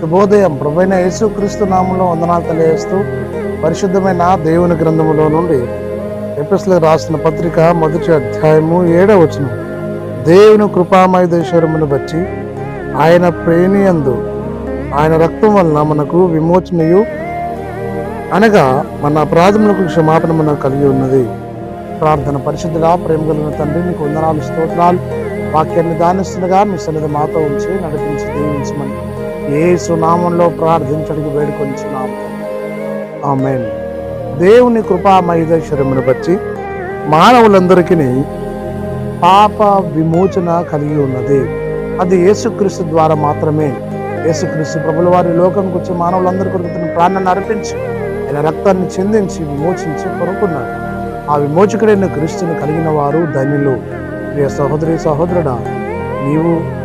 శుభోదయం. ప్రభైన యేసుక్రీస్తు నామంలో వందనాలు తెలియజేస్తూ పరిశుద్ధమైన దేవుని గ్రంథములో నుండి ఎపిస్లో రాసిన పత్రిక మొదటి అధ్యాయము ఏడవ వచనం. దేవుని కృపామయదేశ్వరమును బట్టి ఆయన ప్రేమియందు ఆయన రక్తం వలన మనకు విమోచనయు అనగా మన అపరాధములకు క్షమాపణ మనకు కలిగి ఉన్నది. ప్రార్థన పరిశుద్ధుడా ప్రేమ కలిగిన తండ్రి నీకు వందనాలు స్తోత్రాలు వాక్యాన్ని దానిస్తుండగా మీ సన్నిధి మాతో ఉంచి నడిపించి దీవించమని. ఏ సునామంలో ప్రార్థించడానికి వేడుకొంచున్నాం ఆమె దేవుని కృపా కృపామయుధేశ్వరమును బట్టి మానవులందరికీ పాప విమోచన కలిగి ఉన్నది. అది యేసుక్రీస్తు ద్వారా మాత్రమే. యేసుక్రీస్తు ప్రభుల వారి లోకంకి వచ్చి మానవులందరి కొరకు తన ప్రాణాన్ని అర్పించి ఆయన రక్తాన్ని చెందించి విమోచించి కొనుక్కున్నాడు ఆ విమోచకుడైన క్రీస్తుని కలిగిన వారు ధన్యులు. ప్రియ సహోదరి సహోదరుడా నీవు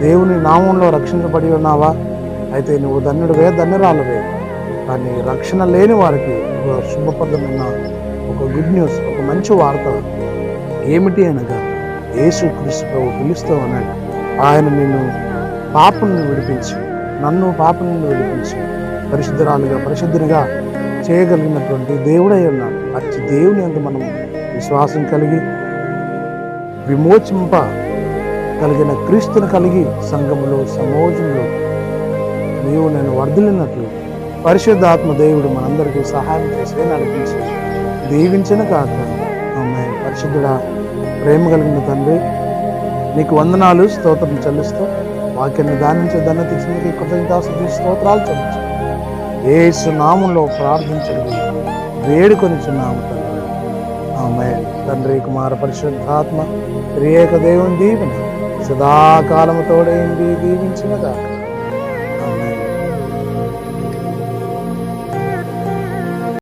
దేవుని నామంలో రక్షించబడి ఉన్నావా? అయితే నువ్వు ధన్యుడివే ధన్యురాలువే. కానీ రక్షణ లేని వారికి ఒక శుభప్రదమైన ఒక గుడ్ న్యూస్ ఒక మంచి వార్త. ఏమిటి అనగా యేసు క్రీస్తు ప్రభు పిలుస్తూ ఉన్నాడు. ఆయన నిన్ను పాపను విడిపించి నన్ను పాపను విడిపించి పరిశుద్ధరాలుగా పరిశుద్ధునిగా చేయగలిగినటువంటి దేవుడై ఉన్నాడు. అచ్చి దేవుని అందు మనం విశ్వాసం కలిగి విమోచింప కలిగిన క్రీస్తుని కలిగి సంఘములో సమోజంలో నీవు నేను వర్ధిల్లినట్లు పరిశుద్ధాత్మ దేవుడు మనందరికీ సహాయం చేసి నడిపించి దీవించిన కాక ఆమె పరిశుద్ధుడా ప్రేమ కలిగిన తండ్రి నీకు వందనాలు స్తోత్రం చెల్లిస్తూ వాక్యాన్ని దానించే ధన్యత ఇచ్చినందుకు కృతజ్ఞతాస్తుతి స్తోత్రాలు చెల్లించు. ఏసు నామంలో ప్రార్థించండి వేడుకొని చిన్నాము తండ్రి. ఆమె తండ్రి కుమార పరిశుద్ధాత్మ త్రియేక దేవుని దీవెన. సదాకాలము తోడైంది దీవించిన